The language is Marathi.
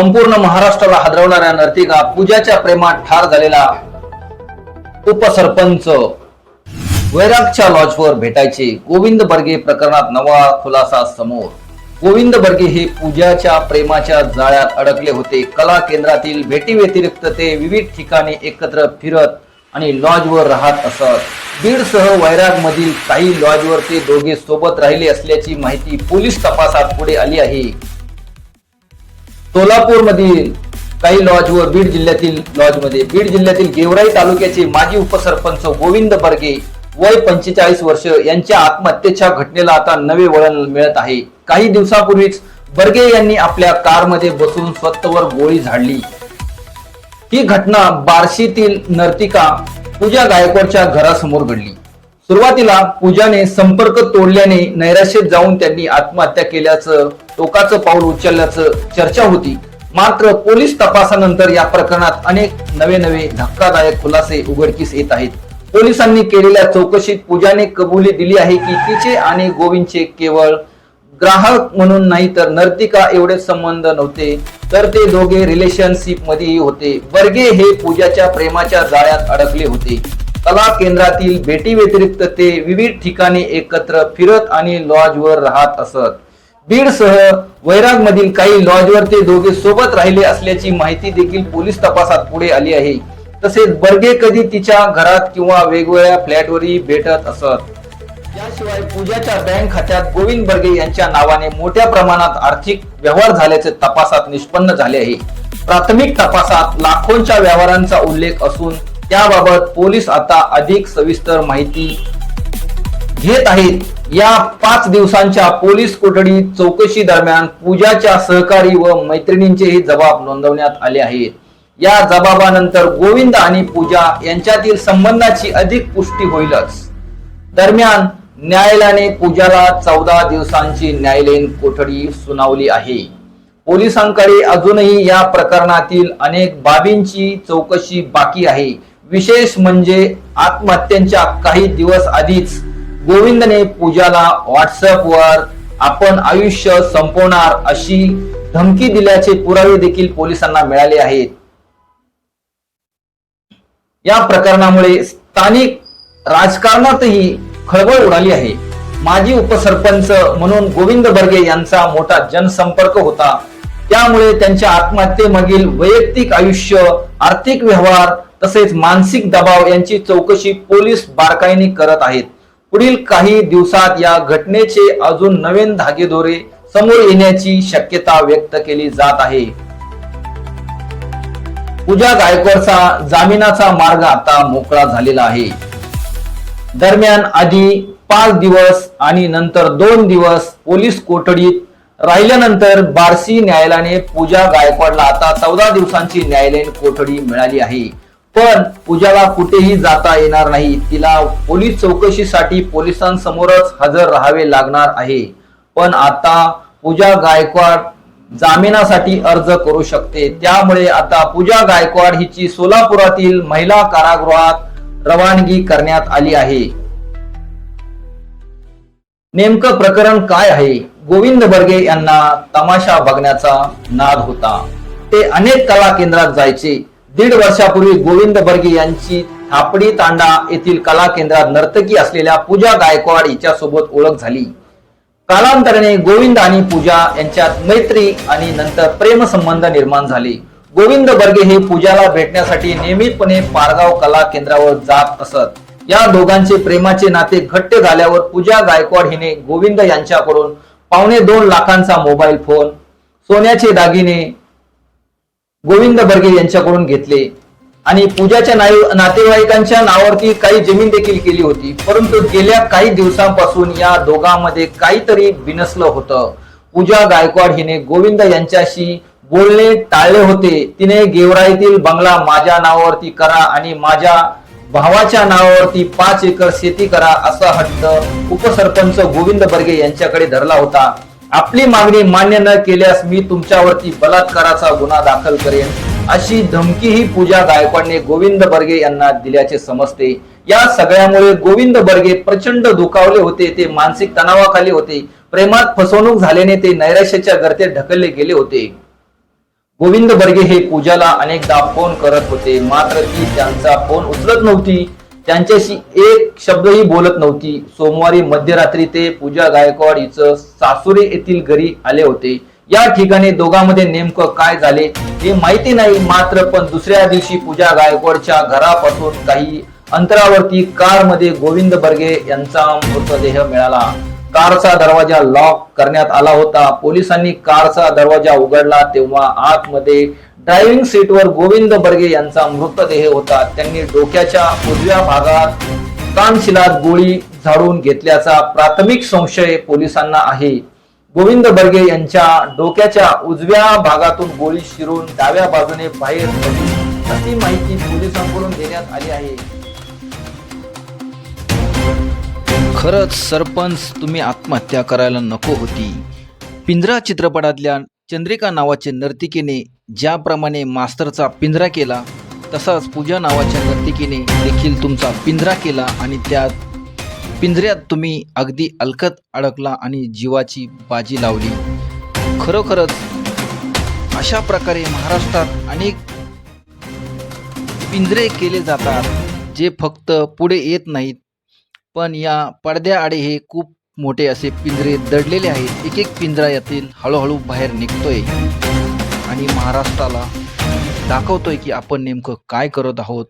संपूर्ण महाराष्ट्राला हादरवणाऱ्या नर्तिका पूजाच्या प्रेमात ठार झालेला उपसरपंच. वैरागच्या लॉजवर भेटायचे गोविंद बर्गे प्रकरणात नवा खुलासा समोर. गोविंद बर्गे हे पूजाच्या प्रेमाच्या जाळ्यात अडकले होते. कला केंद्रातील भेटी व्यतिरिक्त ते विविध ठिकाणी एकत्र फिरत आणि लॉजवर राहत असत. बीडसह वैराग मधील काही लॉजवर ते दोघे सोबत राहिले असल्याची माहिती पोलीस तपासात पुढे आली आहे. सोलापूरमधील काही लॉज व बीड जिल्ह्यातील लॉजमध्ये बीड जिल्ह्यातील गेवराई तालुक्याचे माजी उपसरपंच गोविंद बर्गे वय पंचेचाळीस वर्ष यांच्या आत्महत्येच्या घटनेला आता नवे वळण मिळत आहे. काही दिवसापूर्वीच बर्गे यांनी आपल्या कारमध्ये बसून स्वतःवर गोळी झाडली. ही घटना बार्शीतील नर्तिका पूजा गायकवाडच्या घरासमोर घडली. सुरुवातीला पूजाने संपर्क तोडल्याने नैराश्येत जाऊन त्यांनी आत्महत्या केल्याचं टोकाचं पाऊल उचलल्याचं चर्चा होती. मात्र पोलीस तपासानंतर या प्रकरणात अनेक नवे नवे धक्कादायक खुलासे उघडकीस येत आहेत. पोलिसांनी केलेल्या चौकशीत पूजाने कबुली दिली आहे की तिचे आणि गोविंदचे केवळ ग्राहक म्हणून नाही तर नर्तिका एवढे संबंध नव्हते तर ते दोघे रिलेशनशिप मध्येही होते. बर्गे हे पूजाच्या प्रेमाच्या जाळ्यात अडकले होते. कला केंद्रातील भेटी व्यतिरिक्त ते विविध ठिकाणी एकत्र फिरत आणि लॉजवर राहत असत. बीडसह वैराग मधील काही लॉजवर ते दोघे सोबत राहिले असल्याची माहिती देखील पोलीस तपासात पुढे आली आहे. तसेच बर्गे कधी तिच्या घरात किंवा वेगवेगळ्या फ्लॅटवरही भेटत असत. याशिवाय पूजाच्या बँक खात्यात गोविंद बर्गे यांच्या नावाने मोठ्या प्रमाणात आर्थिक व्यवहार झाल्याचे तपासात निष्पन्न झाले आहे. प्राथमिक तपासात लाखोंच्या व्यवहारांचा उल्लेख असून त्याबाबत पोलीस आता अधिक सविस्तर माहिती घेत आहेत. या पाच दिवसांच्या पोलीस कोठडी चौकशी दरम्यान पूजाच्या सहकारी व मैत्रिणींचेही जबाब नोंदवण्यात आले आहेत. या जबाबानंतर गोविंद आणि पूजा यांच्यातील संबंधाची अधिक पुष्टी होईलच. दरम्यान न्यायालयाने पूजाला चौदा दिवसांची न्यायालयीन कोठडी सुनावली आहे. पोलिसांकडे अजूनही या प्रकरणातील अनेक बाबींची चौकशी बाकी आहे. विशेष म्हणजे आत्महत्येच्या काही दिवस आधीच गोविंदने पूजाला व्हॉट्सअपवर आपण आयुष्य संपवणार अशी धमकी दिल्याचे पुरावे देखील पोलिसांना मिळाले आहेत. या प्रकरणामुळे स्थानिक राजकारणातही खळबळ उडाली आहे. माजी उपसरपंच म्हणून गोविंद बर्गे यांचा मोठा जनसंपर्क होता. त्यामुळे त्यांच्या आत्महत्येमागील वैयक्तिक आयुष्य आर्थिक व्यवहार तसेच मानसिक दबाव यांची चौकशी पोलीस बारकाईने करत आहेत. पुढील काही दिवसात या घटनेचे अजून नवीन धागेदोरे समोर येण्याची शक्यता व्यक्त केली जात आहे. पूजा गायकवाडचा जामिनाचा मार्ग आता मोकळा झालेला आहे. दरम्यान आधी पाच दिवस आणि नंतर दोन दिवस पोलीस कोठडीत राहिल्यानंतर बार्सी न्यायालयाने पूजा गायकवाडला आता चौदा दिवसांची न्यायालयीन कोठडी मिळाली आहे. पण पूजाला कुठेही जाता येणार नाही. तिला पोलीस चौकशीसाठी पोलिसांसमोरच हजर राहावे लागणार आहे. पण आता पूजा गायकवाड जामिनासाठी अर्ज करू शकते. त्यामुळे आता पूजा गायकवाड हिची सोलापुरातील महिला कारागृहात रवानगी करण्यात आली आहे. नेमकं प्रकरण काय आहे? गोविंद बर्गे यांना तमाशा बघण्याचा नाद होता. ते अनेक कला केंद्रात जायचे. दीड वर्षापूर्वी गोविंद बर्गे यांची थापडी तांडा येथील कला केंद्रात नर्तकी असलेल्या पूजा गायकवाड हिच्या सोबत ओळख झाली. कालांतराने गोविंद आणि पूजा यांच्यात मैत्री आणि नंतर प्रेमसंबंध निर्माण झाले. गोविंद बर्गे हे पूजाला भेटण्यासाठी नियमितपणे पारगाव कला केंद्रावर जात असत. या दोघांचे प्रेमाचे नाते घट्ट झाल्यावर पूजा गायकवाड हिने गोविंद यांच्याकडून पावणे दोन लाखांचा मोबाईल फोन सोन्याचे दागिने गोविंद बर्गे यांच्याकडून घेतले. आणि पूजाच्या नातेवाईकांच्या नावावरती काही जमीन देखील केली होती. परंतु गेल्या काही दिवसांपासून या दोघांमध्ये काहीतरी बिनसलं होतं. पूजा गायकवाड हिने गोविंद यांच्याशी बोलणे टाळले होते. तिने गेवराईतील बंगला माझ्या नावावरती करा आणि माझ्या भावाच्या नावावरती पाच एकर शेती करा असा हट्ट उपसरपंच गोविंद बर्गे यांच्याकडे धरला होता. आपली मागणी मान्य न केल्यास मी तुमच्यावरती बलात्काराचा गुन्हा दाखल करेन. अशी धमकीही पूजा गायकवाडने गोविंद बर्गे यांना दिल्याचे समजते. या सगळ्यामुळे गोविंद बर्गे प्रचंड दुखावले होते ते मानसिक तणावाखाली होते. प्रेमात फसवणूक झाल्याने ते नैराश्याच्या गर्तेत ढकलले गेले होते. गोविंद बर्गे हे पूजाला अनेकदा फोन करत होते. मात्र ती त्यांचा फोन उचलत नव्हती. त्यांच्याशी एक शब्दही बोलत नव्हती. सोमवारी मध्यरात्री ते पूजा गायकवाड हिचं सासुरे येथील घरी आले होते. या ठिकाणी दोघांमध्ये नेमकं काय झाले हे माहिती नाही मात्र पण दुसऱ्या दिवशी पूजा गायकवाडच्या घरापासून काही अंतरावरती कारमध्ये गोविंद बर्गे यांचा मृतदेह मिळाला. कारचा दरवाजा लॉक करण्यात आला होता. पोलिसांनी कारचा दरवाजा उघडला तेव्हा आतमध्ये ड्रायव्हिंग सीटवर गोविंद बर्गे यांचा मृतदेह होता. त्यांनी डोक्याच्या उजव्या भागात कानशिलात गोळी झाडून घेतल्याचा प्राथमिक संशय पोलिसांना आहे. गोविंद बर्गे यांच्या डोक्याच्या उजव्या भागातून गोळी शिरून डाव्या बाजूने बाहेर अशी माहिती पोलिसांकडून देण्यात आली आहे. खरंच सरपंच तुम्ही आत्महत्या करायला नको होती. पिंजरा चित्रपटातल्या चंद्रिका नावाच्या नर्तिकेने ज्याप्रमाणे मास्तरचा पिंजरा केला तसाच पूजा नावाच्या नर्तिकेने देखील तुमचा पिंजरा केला आणि त्यात पिंजऱ्यात तुम्ही अगदी अलकत अडकला आणि जीवाची बाजी लावली. खरोखरच अशा प्रकारे महाराष्ट्रात अनेक पिंजरे केले जातात जे फक्त पुढे येत नाहीत. पण या पडद्याआडे हे खूप मोठे असे पिंजरे दडलेले आहेत. एक एक पिंजरा यातील हळूहळू बाहेर निघतोय. आणि महाराष्ट्राला दाखवतोय की आपण नेमकं काय करत आहोत.